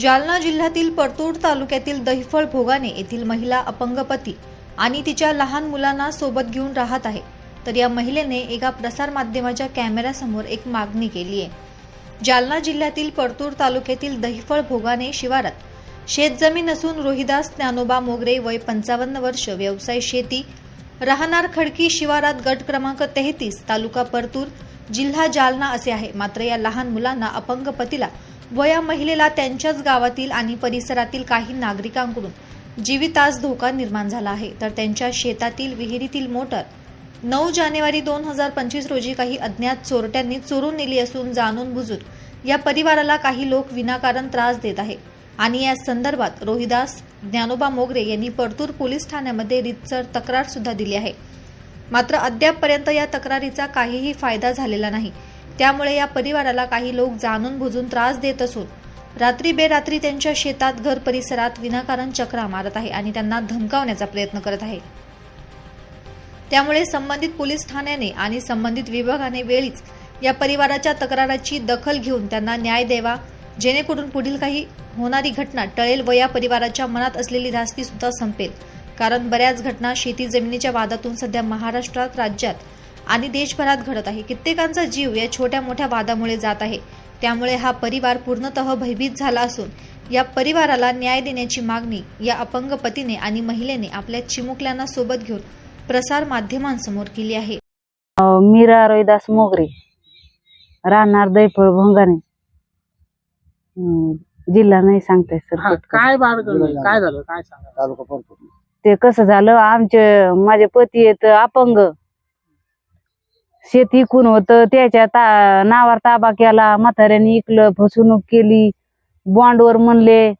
जालना जिल्ह्यातील परतूर तालुक्यातील दहिफळ भोगाने येथील महिला अपंगपती आणि तिच्या लहान मुलांना सोबत घेऊन राहत आहे. तर या महिलेने एका प्रसारमाध्यमाच्या कॅमेऱ्यासमोर एक मागणी केली आहे. जालना जिल्ह्यातील परतूर तालुक्यातील दहिफळ भोगाने शिवारात शेतजमीन असून रोहिदास ज्ञानोबा मोगरे वय पंचावन्न वर्ष व्यवसाय शेती राहणार खडकी शिवारात गट क्रमांक तेहतीस तालुका परतूर जिल्हा जालना असे आहे. मात्र या लहान मुलांना अपंग पतीला व या महिलेला त्यांच्याच गावातील आणि परिसरातील काही नागरिकांकडून जीवितास धोका निर्माण झाला आहे. तर त्यांच्या शेतातील विहिरीतील मोटर नऊ जानेवारी दोन हजार पंचवीस रोजी काही अज्ञात चोरट्यांनी चोरून नेली असून जाणून बुजून या परिवाराला काही लोक विनाकारण त्रास देत आहे आणि या संदर्भात रोहिदास ज्ञानोबा मोगरे यांनी परतूर पोलीस ठाण्यामध्ये रितसर तक्रार सुद्धा दिली आहे. मात्र अद्यापपर्यंत या तक्रारीचा काहीही फायदा झालेला नाही. त्यामुळे या परिवाराला काही लोक जाणून बुजून त्रास देत असून रात्री बेरात्री त्यांच्या शेतात घर परिसरात विनाकारण चक्रा मारत आहे आणि त्यांना धमकावण्याचा प्रयत्न करत आहे. त्यामुळे संबंधित पोलीस ठाण्याने आणि संबंधित विभागाने वेळीच या परिवाराच्या तक्राराची दखल घेऊन त्यांना न्याय द्यावा जेणेकरून पुढील काही होणारी घटना टळेल व या परिवाराच्या मनात असलेली धास्ती सुद्धा संपेल. कारण बऱ्याच घटना शेती जमिनीच्या वादातून सध्या महाराष्ट्रात राज्यात आणि देशभरात घडत आहे. कित्येकांचा जीव या छोट्या मोठ्या वादामुळे जात आहे. त्यामुळे हा परिवार पूर्णतः भयभीत झाला असून या परिवाराला न्याय देण्याची मागणी या अपंग पतीने आणि महिलेने आपल्या चिमुकल्यांना सोबत घेऊन प्रसार माध्यमांसमोर केली आहे. मीरा रोहिदास मोगरे राहणार दैफळ भंगाने जिल्हा नाही सांगताय सर. काय बाळ काय झालं? काय सांगा? तालुका ते कसं झालं? आमचे माझे पती आहेत अपंग. शेती इकून होत. त्याच्या ता नावावर ताबा केला. म्हाताऱ्याने इकलं फसवणूक केली. बॉन्डवर म्हणले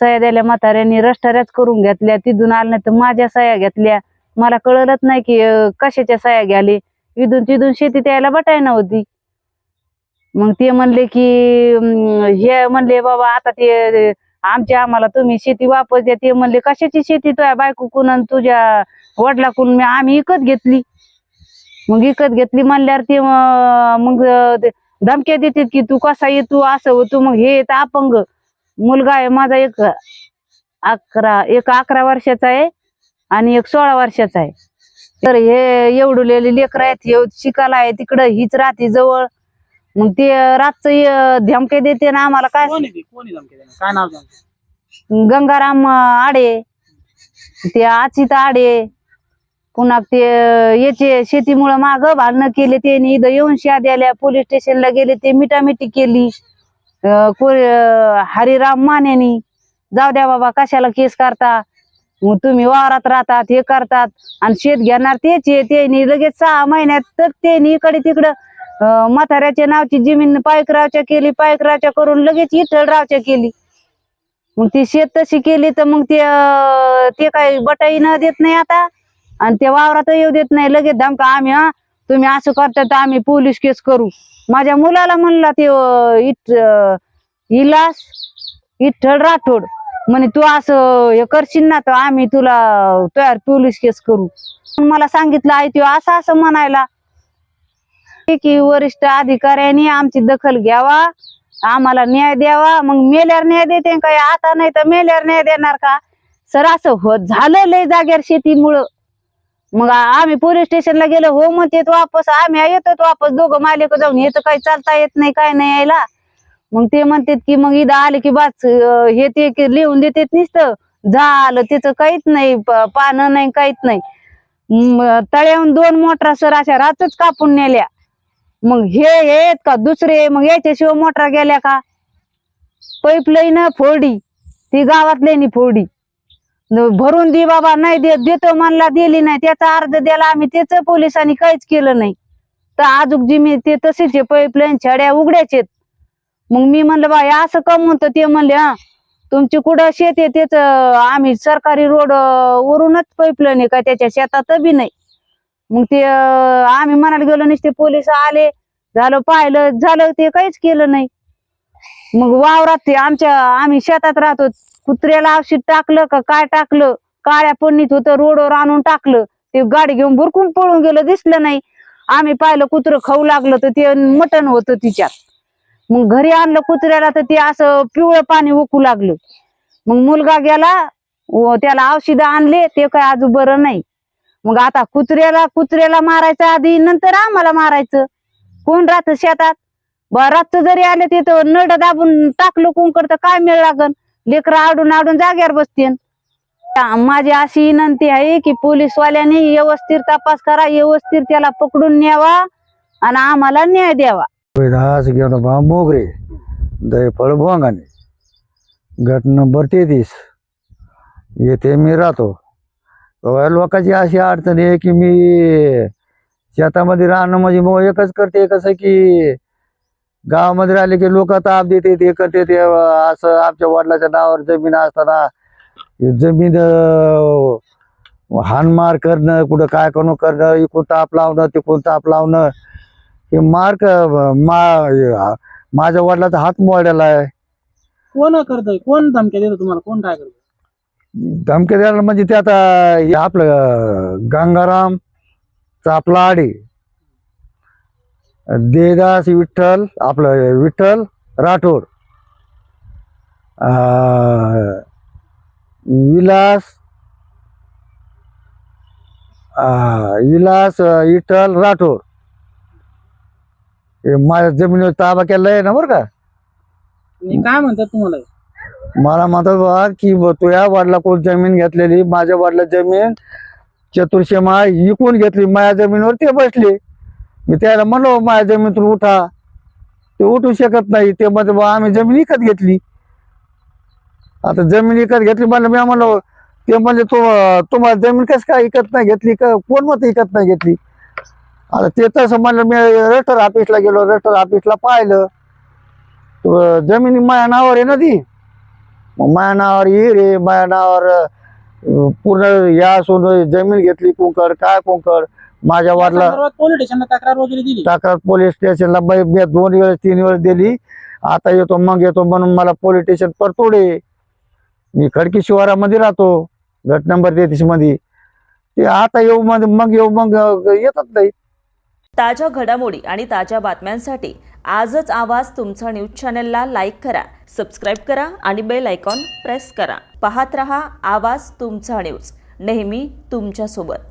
सया द्यायला म्हाताऱ्यांनी रस्टाऱ्याच करून घेतल्या. तिथून आल्या नाही तर माझ्या सह्या घेतल्या. मला कळलंच नाही की कशाच्या सया घ्याले. इथून तिथून शेती त्यायला बटाय नव्हती मग ते म्हणले की हे म्हणले बाबा आता ते आमच्या आम्हाला तुम्ही शेती वापस द्या ते म्हणले कशाची शेती तुझ्या बायकोकून आणि तुझ्या वडिलाकून? मी आम्ही विकत घेतली. मग विकत घेतली म्हणल्यावर ते मग धमक्या देतात की तू कसा ये? तू असं हो तू मग हे येत अपंग मुलगा आहे. माझा एक अकरा एक अकरा वर्षाचा आहे आणि एक सोळा वर्षाचा आहे. तर हे एवढुलेले लेकर आहेत हे शिकायला आहे. तिकडं हीच राहते जवळ. मग ते रातचं धमके देते ना आम्हाला काय? कोण आहे ती? कोण आहे धमकी देणार? काय नाव त्यांचं गंगाराम आडे. ते अचित आडे. पुन्हा ते याचे शेतीमुळे माग भांडणं केले त्यांनी. इथं येऊन शा द्याल्या पोलीस स्टेशनला गेले ते मिटामिटी केली. अं, को- अं, हरिराम मानेनी. जाऊ द्या बाबा कशाला केस करता मग तुम्ही वावरात राहतात हे करतात. आणि शेत घेणार तेच आहे. त्यांनी लगेच सहा महिन्यात तर त्यांनी इकडे तिकडं म्हाताऱ्याच्या नावची जमीन पायकरावच्या केली पायकरावच्या करून लगेच इथळरावच्या केली. मग ती शेत तशी केली तर मग ते ते काय बटाई न देत नाही आता. आणि ते वावरात येऊ देत नाही. लगेच धमका आम्ही हा तुम्ही असं करता तर आम्ही पोलीस केस करू. माझ्या मुलाला म्हणला ते इट इलास इठ्ठल राठोड. म्हणे तू असं हे करशील ना तर आम्ही तुला तयार पोलीस केस करू. मला सांगितलं आई तो असं असं म्हणायला की वरिष्ठ अधिकाऱ्यांनी आमची दखल घ्यावा आम्हाला न्याय द्यावा. मग मेल्यावर न्याय देते काय? आता नाही तर मेल्यावर न्याय देणार का? सर असं होत झालं लय जाग्यावर शेतीमुळं. मग आम्ही पोलीस स्टेशनला गेलो हो म्हणते वापस आम्ही येतो वापस. दोघं मालिक जाऊन हे तर काही चालता येत नाही काय नाही यायला. मग ते म्हणतात की मग इथं आले की बाच हे ते की लिहून देतात नुसतं. झालं त्याचं काहीच नाही पानं नाही काहीच नाही. तळ्याहून दोन मोटरा सर अशा रातच कापून नेल्या. मग हे येत का दुसरे? मग याच्याशिवाय मोटरा गेल्या का? पाईपलाईन फोडी. ती गावातल्यानी फोडी. भरून दे बाबा नाही देत देतो म्हणला दिली नाही. त्याचा अर्ज द्याला आम्ही त्याच पोलिसांनी काहीच केलं नाही. तर आजूक जिमी ते तसेच पाईपलाईन छड्या उघड्याच आहेत. मग मी म्हणलं बा असं कमवून तर ते म्हणले हा तुमची कुठं शेत आहे त्याच आम्ही सरकारी रोड वरूनच पाईपलाईन आहे का? त्याच्या शेतात बी नाही. मग ते आम्ही म्हणायला गेलो नसते पोलीस आले झालं पाहिलं झालं ते काहीच केलं नाही. मग वावरात ते आमच्या आम्ही शेतात राहतो कुत्र्याला औषध टाकलं का काय टाकलं? काळ्या पन्नीत होतं रोडवर आणून टाकलं. ते गाडी घेऊन भुरकून पळून गेलं दिसलं नाही. आम्ही पाहिलं कुत्रं खाऊ लागलं तर ते मटण होतं तिच्यात. मग घरी आणलं कुत्र्याला तर ते असं पिवळं पाणी ओकू लागलं. मग मुलगा गेला त्याला औषधं आणले ते काय अजून बरं नाही. मग आता कुत्र्याला कुत्र्याला मारायचं आधी नंतर आम्हाला मारायचं. कोण राहत शेतात? बा रातचं जरी आले ते तर नड दाबून टाकलं कोण करतं काय मिळ लागन? लेकरं आडून आडून जाग्यावर बसतील माझी अशी विनंती आहे की पोलीसवाल्यांनी व्यवस्थित तपास करा व्यवस्थित त्याला पकडून न्यावा आणि आम्हाला न्याय द्यावा. दास घेऊन मोगरे. दयफळ भोंगाने. गट नंबर तेहतीस येथे मी राहतो. लोकांची अशी अडचण आहे की मी शेतामध्ये राहणं म्हणजे मग एकच करते कसं की गावामध्ये राहिले की लोक ताप देते ते करते ते असं आमच्या वडिलाच्या नावावर जमीन असताना जमीन हानमार करणं कुठं काय करणं करणं इकडून ताप लावणं तिकडून ताप लावणं हे मार्क मा माझ्या वडिलाचा हात मोडलेला आहे. कोण करतोय? कोण धमक्या देतो तुम्हाला? कोण काय करतो धमके द्यायला म्हणजे ते आता हे आपलं गंगाराम चापला आडी देदास विठ्ठल आपलं विठ्ठल राठोड. विलास विलास विठ्ठल राठोड. हे माझ्या जमिनीवर ताबा केला आहे ना बरं का? काय म्हणतात तुम्हाला? मला म्हणतात बा की ब- तुझ्या वडिला कोण जमीन घेतलेली? माझ्या वाडला जमीन चतुर्शेमा इकून घेतली माझ्या जमीनवर ते बसले. मी त्याला म्हणलो माझ्या जमिनीतून उठा. ते उठू शकत नाही. ते म्हणते बा आम्ही जमीन विकत घेतली. आता जमीन विकत घेतली म्हणलं मी म्हणलो ते म्हणजे तो तुम्हाला जमीन कसं काय विकत नाही घेतली? का कोण मत विकत नाही घेतली? आता ते तसं म्हणलं मी रजिस्टर ऑफिसला गेलो रजिस्टर ऑफिसला पाहिलं. जमीन माझ्या नावावर आहे ना ती? मग ये रे अं, पूर्ण या असून जमीन घेतली कुंकड काय कुंकड? माझ्या वाटला पोलीस स्टेशनला तक्रार वगैरे दिली तक्रार पोलीस स्टेशनला बाई मी दोन वेळेस तीन वेळेस दिली. आता येतो मग येतो म्हणून मला पोलीस स्टेशन परतोडे मी खडकी शिवारामध्ये राहतो. गट नंबर तेहतीसमध्ये ते आता येऊ मध्ये मग येऊ मग येतच नाही ताज्या घडामोडी आणि ताज्या बातम्यांसाठी आजच आवाज तुमचा न्यूज चॅनलला लाईक करा सबस्क्राईब करा आणि बेल आयकॉन प्रेस करा. पाहत रहा आवाज तुमचा न्यूज नेहमी तुमच्यासोबत.